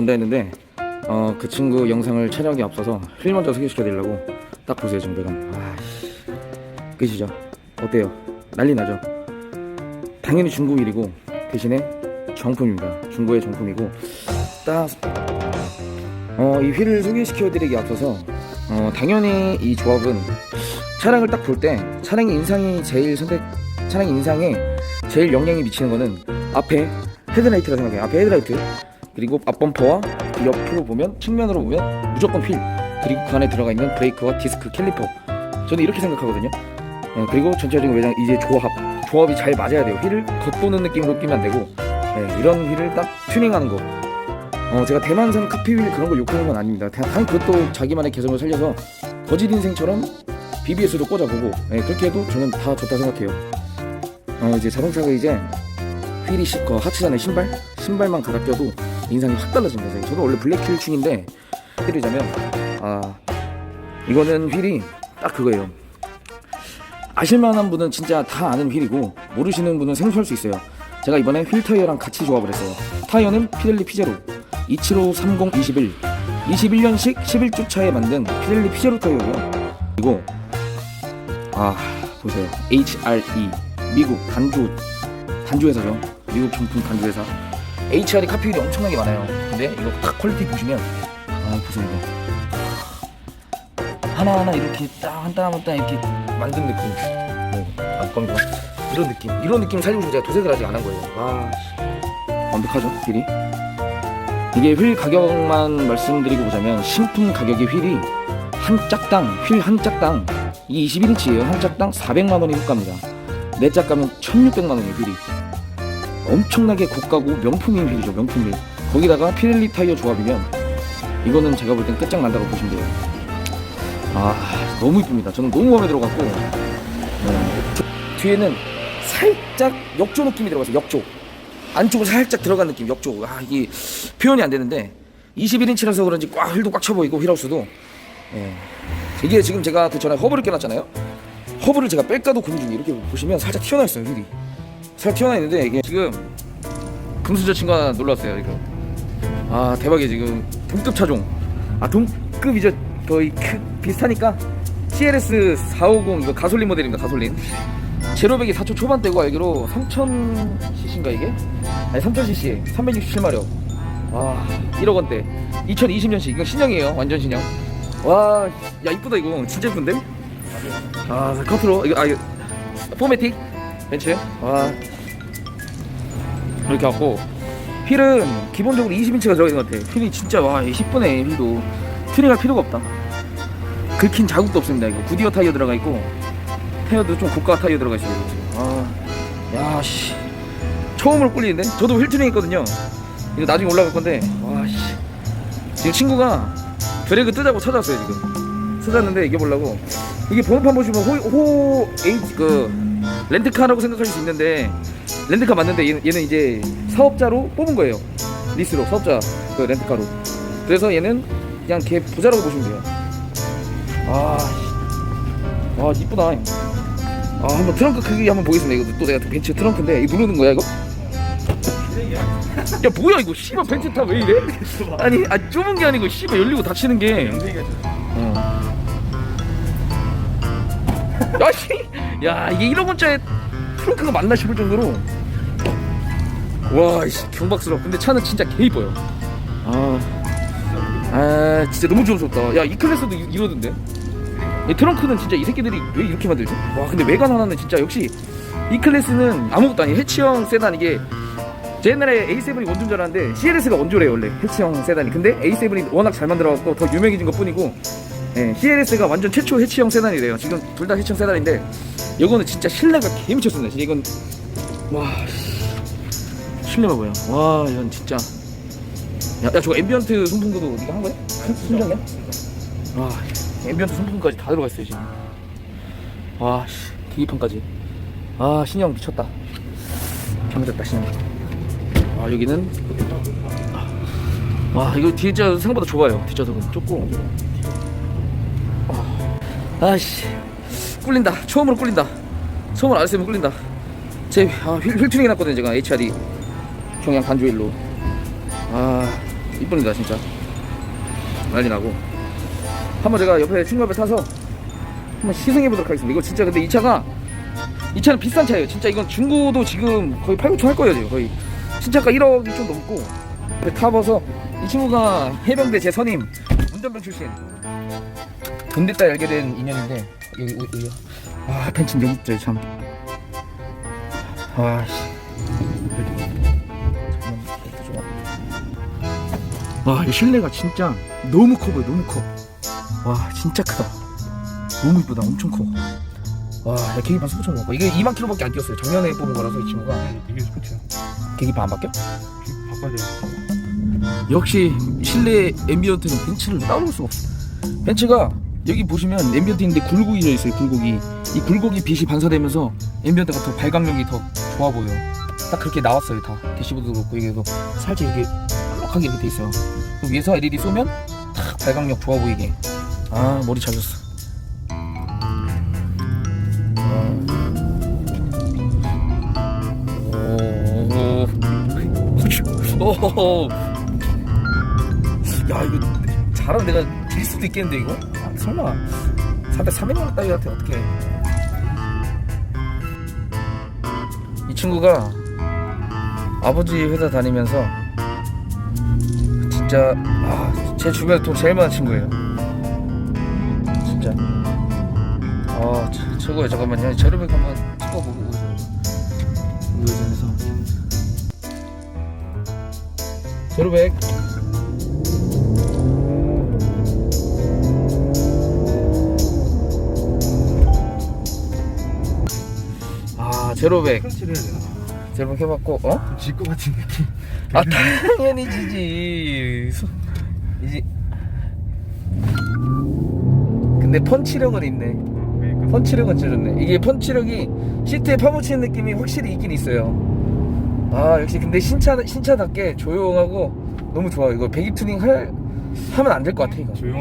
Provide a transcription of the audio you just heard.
온다 했는데 어, 그 친구 영상을 촬영에 앞서서 휠 먼저 소개시켜드리려고 딱 보세요 지금 배관 아씨. 끝이죠. 어때요? 난리 나죠? 당연히 중고 휠이고 대신에 정품입니다. 중고의 정품이고. 딱 어, 이 휠을 소개시켜드리기 앞서서 어, 당연히 이 조합은 차량을 딱 볼 때 차량의 인상이 제일 선택 차량 인상에 제일 영향이 미치는 거는 앞에 헤드라이트라 생각해요. 앞에 헤드라이트 그리고 앞범퍼와 그 옆으로 보면 측면으로 보면 무조건 휠. 그리고 그 안에 들어가 있는 브레이크와 디스크 캘리퍼. 저는 이렇게 생각하거든요. 예, 그리고 전체적인 외장 이제 조합 조합이 잘 맞아야 돼요. 휠을 겉도는 느낌으로 끼면 안 되고 예, 이런 휠을 딱 튜닝하는 거. 어, 제가 대만산 카피 휠 그런 걸 욕하는 건 아닙니다. 단, 단 그것도 자기만의 개성을 살려서 거짓 인생처럼 BBS도 꽂아보고 예, 그렇게 해도 저는 다 좋다 생각해요. 어, 이제 자동차가 이제 휠이 시, 그 하츠잔의 신발? 신발만 갈아 껴도 인상이 확 달라집니다. 선생님. 저도 원래 블랙휠 충인데 드리자면 아 이거는 휠이 딱 그거예요. 아실만한 분은 진짜 다 아는 휠이고 모르시는 분은 생소할 수 있어요. 제가 이번에 휠 타이어랑 같이 조합을 했어요. 타이어는 피렐리 피제로 275 30 21 21년식 11주 차에 만든 피렐리 피제로 타이어고요. 그리고 아 보세요 HRE 미국 단주 단주 회사죠. 미국 정품 단주 회사. HRE 카피율이 엄청나게 많아요. 근데 이거 딱 퀄리티 보시면 아 보세요 이거 하나하나 이렇게 딱한땀한땀 이렇게 만든 느낌. 네, 안감도 이런 느낌. 이런 느낌 살리고 싶어 제가 도색을 아직 안 한 거예요. 와 씨. 완벽하죠 휠이. 이게 휠 가격만 말씀드리고 보자면 신품 가격의 휠이 한 짝당 휠 한 짝당 이게 21인치예요. 한 짝당 400만 원이 효과입니다. 네 짝 가면 1,600만 원이에요 휠이. 엄청나게 고가고 명품인 휠이죠 명품 휠 거기다가 피렐리 타이어 조합이면 이거는 제가 볼 땐 끝장난다고 보시면 돼요. 아 너무 이쁩니다. 저는 너무 마음에 들어갔고. 네. 저- 뒤에는 살짝 역조 느낌이 들어가서 역조. 안쪽으로 살짝 들어간 느낌 역조. 아 이게 표현이 안 되는데 21인치라서 그런지 꽉 휠도 꽉차 보이고 휠하우스도. 예. 이게 지금 제가 그 전에 허브를 껴놨잖아요. 허브를 제가 뺄까도 고민 중이에요. 이렇게 보시면 살짝 튀어나와 있어요 휠이 살 튀어나 있는데 이게 지금 금수저 친구가 놀러 왔어요 이거. 아 대박이에요 지금. 동급 차종. 아 동급이죠 거의 크, 비슷하니까 CLS 450 이거 가솔린 모델입니다 가솔린. 제로백이 4초 초반대고 알기로 3000cc인가 이게? 아니 3000cc 367마력. 와 1억 원대. 2020년식. 이거 신형이에요 완전 신형. 와야 이쁘다 이거. 진짜 이쁜데? 아 커트로. 이거 아 이거. 포매틱 벤츠 와. 이렇게 갖고 휠은 기본적으로 20인치가 들어가 있는 것 같아. 휠이 진짜 와 10분의 휠도 튜닝할 필요가 없다. 긁힌 자국도 없습니다 이거. 구디어 타이어 들어가 있고 타이어도 좀 고가 타이어 들어가 있어요 아야씨. 처음으로 꿀리는데? 저도 휠 튜닝 했거든요. 이거 나중에 올라갈 건데 와씨. 지금 친구가 드래그 뜨자고 찾았어요 지금. 찾았는데 이게 보려고. 이게 번호판 보시면 호, 호 H 그 렌트카라고 생각하실 수 있는데 렌트카 맞는데 얘는, 얘는 이제 사업자로 뽑은 거예요 리스로 사업자 그 렌트카로 그래서 얘는 그냥 걔 부자라고 보시면 돼요 아, 씨. 아 이쁘다 아 한번 트렁크 크기 한번 보겠습니다 이거 또 내가 벤츠 트렁크인데 이거 누르는 거야 이거? 야 뭐야 이거 씨발 벤츠 타 왜 이래? 아니 아 좁은 게 아니고 씨발 열리고 닫히는 게 어. 야씨. 야 이게 1억 원짜리 트렁크가 맞나 싶을 정도로. 와 이씨 경박스러워. 근데 차는 진짜 개 이뻐요. 아, 아 진짜 너무 좋았다. 야 이 클래스도 이- 이러던데? 이 트렁크는 진짜 이 새끼들이 왜 이렇게 만들지? 와 근데 외관 하나는 진짜 역시 이 클래스는 아무것도 아니 해치형 세단 이게 제 옛날에 A7이 원조인 줄 알았는데 CLS가 원조래요 원래. 해치형 세단이. 근데 A7이 워낙 잘 만들어갖고 더 유명해진 것 뿐이고 예, CLS가 완전 최초 해치형 세단이래요. 지금 둘 다 해치형 세단인데 이거는 진짜 실내가 개 미쳤습니다. 진짜 이건 와 씨, 실내가 뭐야? 와 이건 진짜. 야, 야 저거 앰비언트 송풍구도 네가 한 거야? 순정이야? 와 앰비언트 송풍구까지 다 들어가 있어요 지금. 와씨 계기판까지. 아 신형 미쳤다. 경졌다 신형. 아 여기는? 와 이거 뒷좌석 생각보다 좁아요. 뒷좌석은. 좁고 아, 아씨 꿀린다. 처음으로 꿀린다. 처음으로 안 했으면 꿀린다. 제 아, 휠, 휠 튜닝 해놨거든요 제가 HRD 경량 반주일로. 아 이쁩니다 진짜. 난리 나고. 한번 제가 옆에 친구 옆에 타서 한번 시승해 보도록 하겠습니다. 이거 진짜 근데 이 차가 이 차는 비싼 차예요. 진짜 이건 중고도 지금 거의 8, 9천 할 거예요 지금 거의. 신차가 1억이 좀 넘고. 그 타봐서 이 친구가 해병대 제 선임 운전병 출신 군대 때 알게 된 인연인데 여기 여기 아 펜친 있죠 참 아 씨 와, 이 실내가 진짜 너무 커 보여, 너무 커. 와, 진짜 크다. 너무 이쁘다, 엄청 커. 와, 야, 계기판 스포츠 먹고 이게 2만 킬로밖에 안 뛰었어요. 작년에 뽑은 거라서 이 친구가 이게 스포츠야. 계기판 안 바뀌어? 바꿔야 돼. 역시 실내 앰비언트는 벤츠를 따로 수가 없어. 벤츠가 여기 보시면 앰비언트인데 굴곡이 져 있어요. 굴곡이 이 굴곡이 빛이 반사되면서 앰비언트가 더 발광력이 더 좋아 보여. 딱 그렇게 나왔어요 다. 대시보드도 그렇고 이게도 살짝 이렇게 볼록하게 이렇게 돼 있어요. 그 위에서 LED 쏘면 탁 발광력 좋아 보이게. 아 머리 잘렸어. 오. 오. 야 이거 잘하면 내가 질 수도 있겠는데 이거? 아, 설마. 400, 300만 따위한테 어떻게 이 친구가 아버지 회사 다니면서 진짜 아, 제 주변에 돈 제일 많은 친구예요. 진짜. 아 최- 최고예요. 잠깐만요. 제로백 한번 찍어보고 우회전해서. 제로백 제로백 크런치를 해야 되나? 제로백 해봤고 어? 좀 질것 같은 느낌. 아 당연히 지지 소- 이제 근데 펀치력은 있네 그러니까 펀치력은 좋네 이게 펀치력이 시트에 파묻히는 느낌이 확실히 있긴 있어요 아 역시 근데 신차 신차답게 조용하고 너무 좋아 이거 배기 튜닝 할 하면 안 될 것 같아 이거 조용.